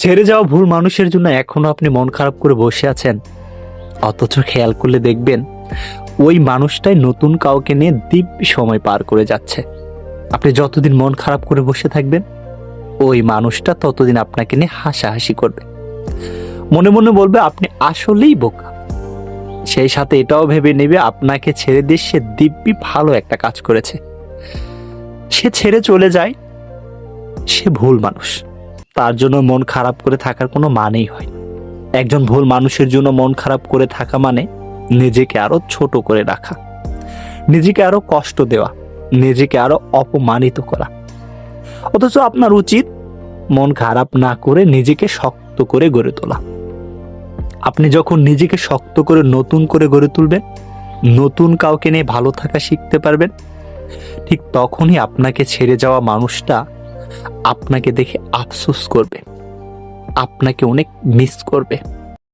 ছেড়ে যাওয়া ভুল মানুষের জন্য এখনও আপনি মন খারাপ করে বসে আছেন। অথচ খেয়াল করলে দেখবেন, ওই মানুষটাই নতুন কাউকে নিয়ে দিব্যি সময় পার করে যাচ্ছে। আপনি যতদিন মন খারাপ করে বসে থাকবেন, ওই মানুষটা ততদিন আপনাকে নিয়ে হাসাহাসি করবে। মনে মনে বলবে, আপনি আসলেই বোকা। সেই সাথে এটাও ভেবে নেবে, আপনাকে ছেড়ে দিয়ে সে দিব্যি ভালো একটা কাজ করেছে। সে ছেড়ে চলে যায়, সে ভুল মানুষ। তার জন্য মন খারাপ করে থাকার কোনো মানেই হয়। একজন ভুল মানুষের জন্য মন খারাপ করে থাকা মানে নিজেকে আরও ছোট করে রাখা। নিজেকে আরও কষ্ট দেওয়া, নিজেকে আরও অপমানিত করা। অথচ আপনার উচিত মন খারাপ না করে নিজেকে শক্ত করে গড়ে তোলা। আপনি যখন নিজেকে শক্ত করে নতুন করে গড়ে তুলবেন, নতুন কাউকে নিয়ে ভালো থাকা শিখতে পারবেন, ঠিক তখনই আপনাকে ছেড়ে যাওয়া মানুষটা আপনাকে দেখে আফসোস করবে। আপনাকে অনেক মিস করবে।